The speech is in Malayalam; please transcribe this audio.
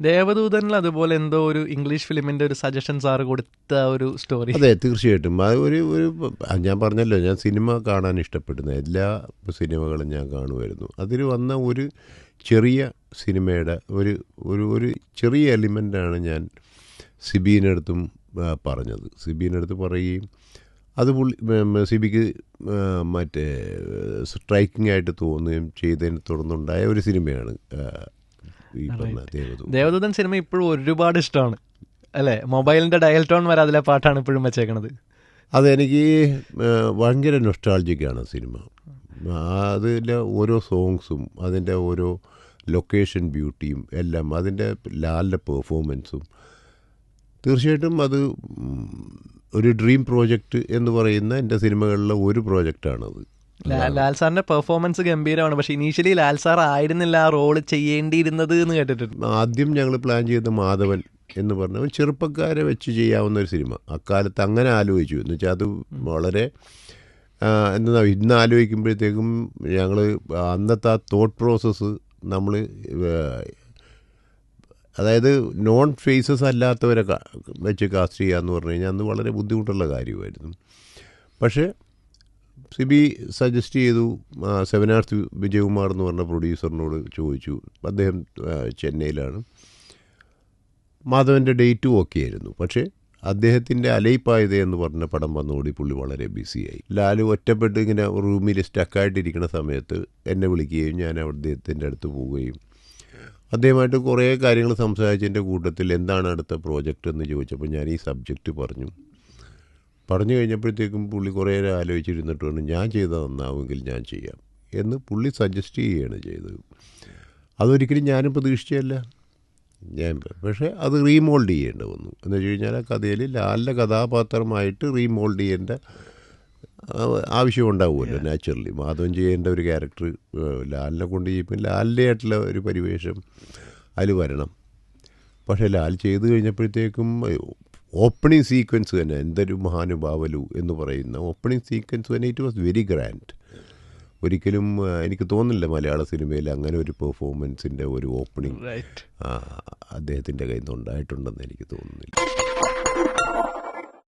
ദേവദൂതനിൽ അതുപോലെ എന്തോ ഒരു ഇംഗ്ലീഷ് ഫിലിമിന്റെ ഒരു സജഷൻ സാറ് കൊടുത്ത ഒരു സ്റ്റോറി അതെ തീർച്ചയായിട്ടും. അത് ഒരു ഒരു ഞാൻ പറഞ്ഞല്ലോ ഞാൻ സിനിമ കാണാൻ ഇഷ്ടപ്പെടുന്ന എല്ലാ സിനിമകളും ഞാൻ കാണുമായിരുന്നു. അതിൽ വന്ന ഒരു ചെറിയ സിനിമയുടെ ഒരു ഒരു ഒരു ചെറിയ എലിമെന്റാണ് ഞാൻ സിബീനടുത്തും പറഞ്ഞത്. സിബീനടുത്ത് പറയുകയും അത് പുള്ളി സിബിക്ക് മറ്റേ സ്ട്രൈക്കിംഗ് ആയിട്ട് തോന്നുകയും ചെയ്തതിനെ തുടർന്നുണ്ടായ ഒരു സിനിമയാണ് ഈ പറഞ്ഞ ദേവദൂ ദേവദൂതൻ സിനിമ ഇപ്പോഴും ഒരുപാട് ഇഷ്ടമാണ്. അല്ലേ? മൊബൈലിന്റെ ഡയൽ ടോൺ വരെ അതിലെ പാട്ടാണ് ഇപ്പോഴും വെച്ചേക്കണത്. അതെനിക്ക് ഭയങ്കര നൊസ്റ്റാൾജിക്കാണ് സിനിമ. അതിലെ ഓരോ സോങ്സും അതിന്റെ ഓരോ ലൊക്കേഷൻ ബ്യൂട്ടിയും എല്ലാം അതിന്റെ ലാലിന്റെ പെർഫോമൻസും തീർച്ചയായിട്ടും അത് ഒരു ഡ്രീം പ്രോജക്റ്റ് എന്ന് പറയുന്ന എന്റെ സിനിമകളിലെ ഒരു പ്രോജക്റ്റാണത് ലാൽ സാറിന്റെ പെർഫോമൻസ് ഗംഭീരമാണ്. പക്ഷെ ഇനീഷ്യലി ലാൽ സാർ ആയിരുന്നില്ല ആ റോൾ ചെയ്യേണ്ടിയിരുന്നത് എന്ന് കേട്ടിട്ടുണ്ട്. ആദ്യം ഞങ്ങൾ പ്ലാൻ ചെയ്ത മാധവൻ എന്ന് പറഞ്ഞ ചെറുപ്പക്കാരെ വെച്ച് ചെയ്യാവുന്ന ഒരു സിനിമ. അക്കാലത്ത് അങ്ങനെ ആലോചിച്ചു. എന്ന് വെച്ചാൽ അത് വളരെ എന്താ ഇന്ന് ആലോചിക്കുമ്പോഴത്തേക്കും ഞങ്ങൾ അന്നത്തെ ആ തോട്ട് പ്രോസസ്സ് നമ്മൾ അതായത് നോൺ ഫേസസ് അല്ലാത്തവരെ വെച്ച് കാസ്റ്റ് ചെയ്യുക എന്ന് പറഞ്ഞു കഴിഞ്ഞാൽ അന്ന് വളരെ ബുദ്ധിമുട്ടുള്ള കാര്യമായിരുന്നു. പക്ഷേ സിബി സജസ്റ്റ് ചെയ്തു ആ, വിജയകുമാർ എന്ന് പറഞ്ഞ പ്രൊഡ്യൂസറിനോട് ചോദിച്ചു. അദ്ദേഹം ചെന്നൈയിലാണ്. മാധവന്റെ ഡേറ്റ് ഓക്കെ ആയിരുന്നു. പക്ഷേ അദ്ദേഹത്തിന്റെ അലയിപ്പായത എന്ന് പറഞ്ഞ പടം വന്നുകൂടി പുള്ളി വളരെ ബിസിയായി. ലാലു ഒറ്റപ്പെട്ട് ഇങ്ങനെ റൂമിൽ സ്റ്റക്കായിട്ടിരിക്കുന്ന സമയത്ത് എന്നെ വിളിക്കുകയും ഞാൻ അദ്ദേഹത്തിന്റെ അടുത്ത് പോവുകയും അദ്ദേഹമായിട്ട് കുറേ കാര്യങ്ങൾ സംസാരിച്ചതിന്റെ കൂട്ടത്തിൽ എന്താണ് അടുത്ത പ്രോജക്റ്റ് എന്ന് ചോദിച്ചപ്പോൾ ഞാൻ ഈ സബ്ജക്റ്റ് പറഞ്ഞു. പറഞ്ഞു കഴിഞ്ഞപ്പോഴത്തേക്കും പുള്ളി കുറേ നേരം ആലോചിച്ചിരുന്നിട്ട് വേണം ഞാൻ ചെയ്താൽ നന്നാവുമെങ്കിൽ ഞാൻ ചെയ്യാം എന്ന് പുള്ളി സജസ്റ്റ് ചെയ്യുകയാണ് ചെയ്തത്. അതൊരിക്കലും ഞാനും പ്രതീക്ഷിച്ചല്ല ഞാൻ പക്ഷേ അത് റീമോൾഡ് ചെയ്യേണ്ട വന്നു. എന്ന് വെച്ച് കഴിഞ്ഞാൽ ആ കഥയിൽ ലാലിന്റെ കഥാപാത്രമായിട്ട് റീമോൾഡ് ചെയ്യേണ്ട ആ, ആവശ്യം ഉണ്ടാവുമല്ലോ നാച്ചുറലി മാധവൻ ചെയ്യേണ്ട ഒരു ക്യാരക്ടർ ലാലിനെ കൊണ്ട് ചെയ്യുമ്പോൾ ലാലിന്റെ ആയിട്ടുള്ള ഒരു പരിവേഷം അതിൽ വരണം. പക്ഷേ ലാൽ ചെയ്ത് കഴിഞ്ഞപ്പോഴത്തേക്കും ഓപ്പണിംഗ് സീക്വൻസ് തന്നെ എന്തൊരു മഹാനുഭാവലു എന്ന് പറയുന്ന ഓപ്പണിംഗ് സീക്വൻസ് തന്നെ ഇറ്റ് വാസ് വെരി ഗ്രാൻഡ് ഒരിക്കലും എനിക്ക് തോന്നുന്നില്ല മലയാള സിനിമയിൽ അങ്ങനെ ഒരു പെർഫോമൻസിന്റെ ഒരു ഓപ്പണിംഗ് അദ്ദേഹത്തിന്റെ കയ്യിൽ നിന്ന് ഉണ്ടായിട്ടുണ്ടെന്ന് എനിക്ക് തോന്നുന്നില്ല.